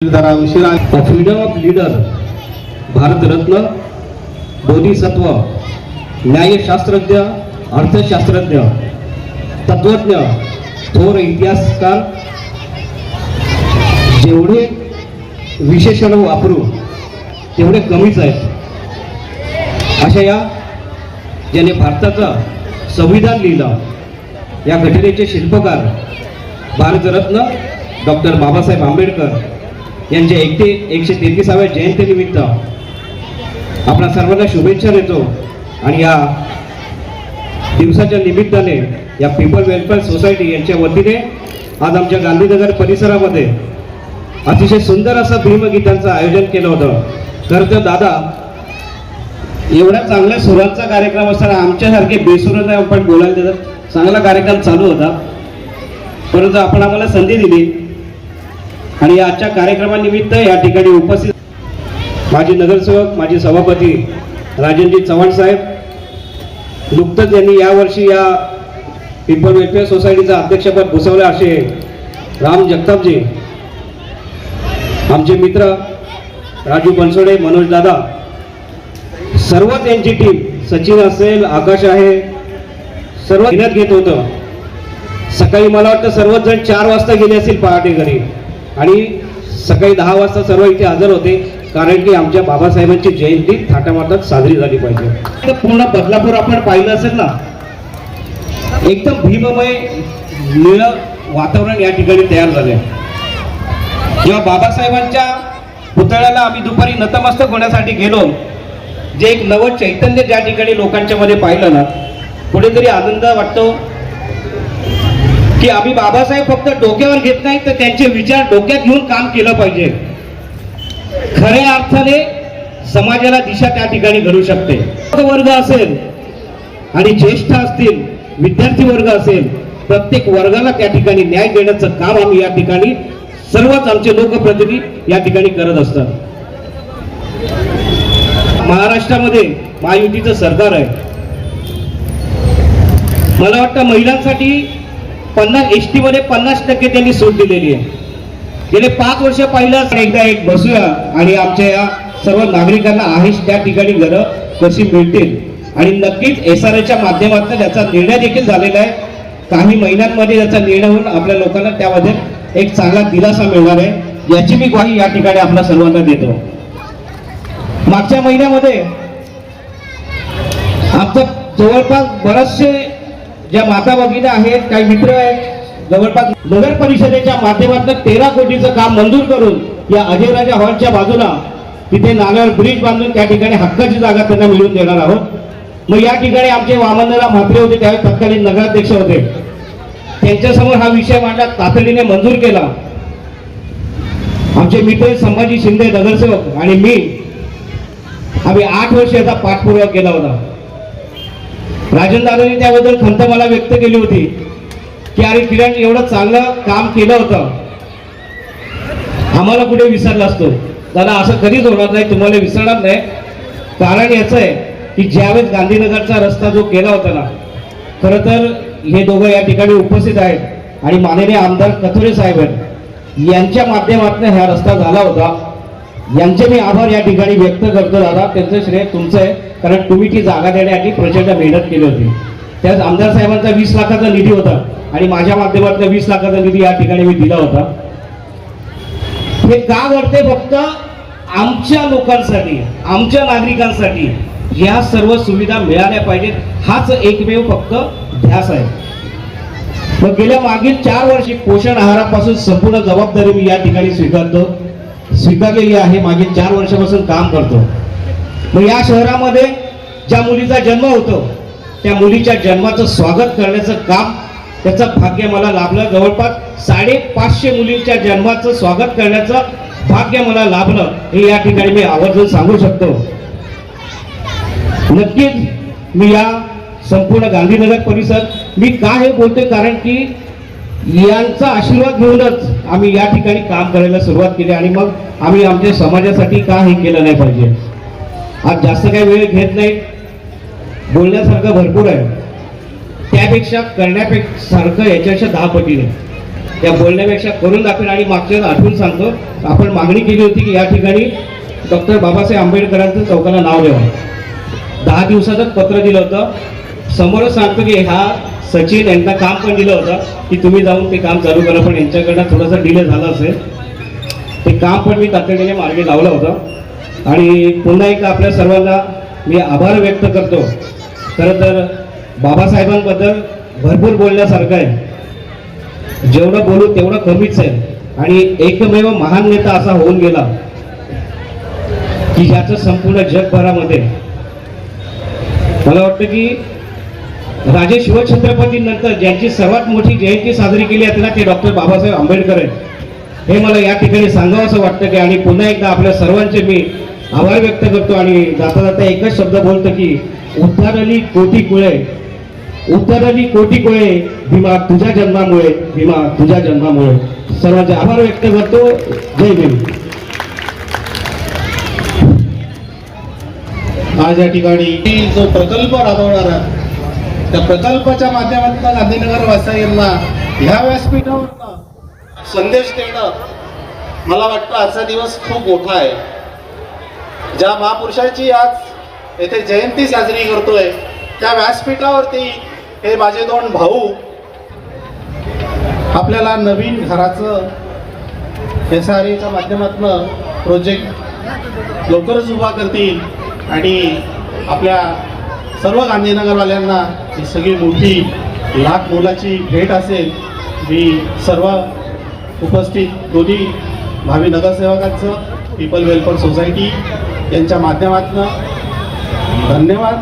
Freedom of leader Bharat Ratna बोधिसत्व न्यायशास्त्रज्ञ अर्थशास्त्रज्ञ तत्वज्ञ थोर इतिहासकार जेवढे विशेषण वापरू तेवढे कमीच आहेत. अशा या ज्याने भारताचं संविधान लिहिलं या घटनेचे शिल्पकार भारतरत्न डॉक्टर बाबासाहेब आंबेडकर यांच्या एकटे एकशे तेहतीसाव्या जयंतीनिमित्त आपणा सर्वांना शुभेच्छा देतो. आणि या दिवसाच्या निमित्ताने या पीपल वेलफेअर सोसायटी यांच्या वतीने आज आमच्या गांधीनगर परिसरामध्ये अतिशय सुंदर असं भीमगीतांचं आयोजन केलं होतं. तर तर दादा एवढ्या चांगल्या सुरांचा कार्यक्रम असताना आमच्यासारखे बेसुरांना आपण बोलायला देतात. चांगला कार्यक्रम चालू होता. परंतु आपण आम्हाला संधी दिली. आणि या आजच्या कार्यक्रमानिमित्त या ठिकाणी उपस्थित माझे नगरसेवक माझे सभापती राजनजी चव्हाण साहेब नुकतंच यांनी यावर्षी या पीपल वेलफेअर सोसायटीचं अध्यक्षपद भुसवलं असे राम जगतापजी आमचे मित्र राजू बनसोडे मनोज दादा सर्वच यांची टीम सचिन असेल आकाश आहे सर्व घेण्यात घेत होतं. सकाळी मला वाटतं सर्वच जण चार वाजता गेले असतील पहाटे घरी. आणि सकाळी दहा वाजता सर्व इथे हजर होते कारण की आमच्या बाबासाहेबांची जयंती थाटामाटात साजरी झाली पाहिजे. तर पूर्ण बदलापूर आपण पाहिलं असेल ना एकदम भीममय निळ वातावरण या ठिकाणी तयार झाले जेव्हा बाबासाहेबांच्या पुतळ्याला आम्ही दुपारी नतमस्तक होण्यासाठी गेलो जे एक नवं चैतन्य ज्या ठिकाणी लोकांच्या मध्ये पाहिलं ना कुठेतरी आनंद वाटतो. की आम्ही बाबासाहेब फक्त डोक्यावर घेत नाही तर त्यांचे विचार डोक्यात घेऊन काम केलं पाहिजे. खऱ्या अर्थाने समाजाला दिशा त्या ठिकाणी घडू शकते. वर्ग असेल आणि ज्येष्ठ असतील विद्यार्थी वर्ग असेल प्रत्येक वर्गाला त्या ठिकाणी न्याय देण्याचं काम आम्ही या ठिकाणी सर्वच आमचे लोकप्रतिनिधी या ठिकाणी करत असतात. महाराष्ट्रामध्ये महायुतीचं सरकार आहे. मला वाटतं महिलांसाठी पन्नास एस टी मध्ये पन्नास टक्के त्यांनी सूट दिलेली आहे. गेले पाच वर्ष पहिलं एकदा एक बसूया आणि आमच्या या सर्व नागरिकांना आहेच त्या ठिकाणी घरं कशी मिळतील. आणि नक्कीच एस आर एच्या माध्यमातून त्याचा निर्णय देखील झालेला आहे. काही महिन्यांमध्ये त्याचा निर्णय होऊन आपल्या लोकांना त्यामध्ये एक चांगला दिलासा मिळणार आहे. याची मी ग्वाही या ठिकाणी आपल्या सर्वांना देतो. मागच्या महिन्यामध्ये आमचं जवळपास बरेचसे ज्या माता भगिनी आहेत काही मित्र आहेत जवळपास नगर परिषदेच्या माध्यमातून तेरा कोटीचं काम मंजूर करून या अजयराजा हॉलच्या बाजूला तिथे नाल्यावर ब्रिज बांधून त्या ठिकाणी हक्काची जागा त्यांना मिळवून देणार आहोत. मग या ठिकाणी आमचे वामनराव म्हात्रे होते त्यावेळी तत्कालीन नगराध्यक्ष होते. त्यांच्यासमोर हा विषय मांडला तातडीने मंजूर केला. आमचे मित्र संभाजी शिंदे नगरसेवक आणि मी आम्ही आठ वर्ष याचा पाठपुरावा केला होता. राजन दादांनी त्याबद्दल खंत मला व्यक्त केली होती की अरे किरण एवढं चांगलं काम केलं होतं. आम्हाला कुठे विसरला असतो? दादा असं कधीच होणार नाही तुम्हाला विसरणार नाही. कारण याचं आहे की ज्यावेळेस गांधीनगरचा रस्ता जो केला होता ना खरं तर हे दोघं या ठिकाणी उपस्थित आहेत आणि माननीय आमदार कथोरे साहेब आहेत. यांच्या माध्यमातून हा रस्ता झाला होता. यांचे मी आभार या ठिकाणी व्यक्त करतो दादा. त्यांचं श्रेय तुमचं आहे. कारण तुम्ही ती जागा देण्यासाठी प्रचंड मेहनत केली होती. त्याच आमदार साहेबांचा वीस लाखाचा निधी होता आणि माझ्या माध्यमातला वीस लाखाचा निधी या ठिकाणी मी दिला होता. हे का घडते फक्त आमच्या लोकांसाठी आमच्या नागरिकांसाठी या सर्व सुविधा मिळाल्या पाहिजेत हाच एकमेव फक्त ध्यास आहे. मग गेल्या मागील चार वर्षी पोषण आहारापासून संपूर्ण जबाबदारी मी या ठिकाणी स्वीकारतो स्वीकारलेली आहे मागील चार वर्षापासून काम करतो. मग या शहरामध्ये ज्या मुलीचा जन्म होतो त्या मुलीच्या जन्माचं स्वागत करण्याचं काम त्याचं भाग्य मला लाभलं. जवळपास साडेपाचशे मुलींच्या जन्माचं स्वागत करण्याचं भाग्य मला लाभलं हे या ठिकाणी मी आवर्जून सांगू शकतो. नक्कीच मी या संपूर्ण गांधीनगर परिसर मी का हे बोलते कारण की यांचा आशीर्वाद घेऊनच आम्ही या ठिकाणी काम करायला सुरुवात केली आणि मग आम्ही आमच्या समाजासाठी का हे केलं नाही पाहिजे? आज जास्त काही वेळ घेत नाही. बोलण्यासारखं भरपूर आहे. त्यापेक्षा करण्यापेक्षा सारखं याच्यापेक्षा दहा पटीने त्या बोलण्यापेक्षा करून दाखवेन आणि मागच्या आठवून सांगतो. आपण मागणी केली होती की या ठिकाणी डॉक्टर बाबासाहेब आंबेडकरांचं चौकाला नाव द्यावं. दहा दिवसातच पत्र दिलं होतं. समोरच सांगतो की हा सचिन यांना काम पण दिलं होतं की तुम्ही जाऊन ते काम चालू करा पण यांच्याकडनं थोडंसं डिले झालं असेल. ते काम पण मी तातडीने मार्गी लावलं होतं. आणि पुन्हा एकदा आपल्या सर्वांना मी आभार व्यक्त करतो. खरं तर बाबासाहेबांबद्दल भरपूर बोलण्यासारखं आहे. जेवढं बोलू तेवढं कमीच आहे. आणि एकमेव महान नेता असा होऊन गेला की ज्याचं संपूर्ण जगभरामध्ये मला वाटतं की राजे शिवछत्रपतींनंतर ज्यांची सर्वात मोठी जयंती साजरी केली आहे ना ते डॉक्टर बाबासाहेब आंबेडकर आहेत. हे मला या ठिकाणी सांगावं असं वाटतं की आणि पुन्हा एकदा आपल्या सर्वांचे मी आभार व्यक्त करतो आणि जाता जाता एकच शब्द बोलतो की उद्धारली कोटी कुळे. उद्धारली कोटी कुळे भीमा तुझ्या जन्मामुळे भीमा तुझ्या जन्मामुळे. सर्वांचे आभार व्यक्त करतो. जय भीम. आज या ठिकाणी जो प्रकल्प राबवणार त्या प्रकल्पाच्या माध्यमातून गांधीनगर वासियांना ह्या व्यासपीठावर संदेश देणं मला वाटतं आजचा दिवस खूप मोठा आहे. ज्या महापुरुषाची आज येथे जयंती साजरी करतोय त्या व्यासपीठावरती हे माझे दोन भाऊ आपल्याला नवीन घराचं एस आर एच्या माध्यमातून प्रोजेक्ट लवकरच उभा करतील आणि आपल्या सर्व गांधीनगरवाल्यांना ही सगळी मोठी लाख मोलाची भेट असेल. मी सर्व उपस्थित दोन्ही भावी नगरसेवकांचं पीपल वेलफेअर सोसायटी यांच्या माध्यमातून धन्यवाद.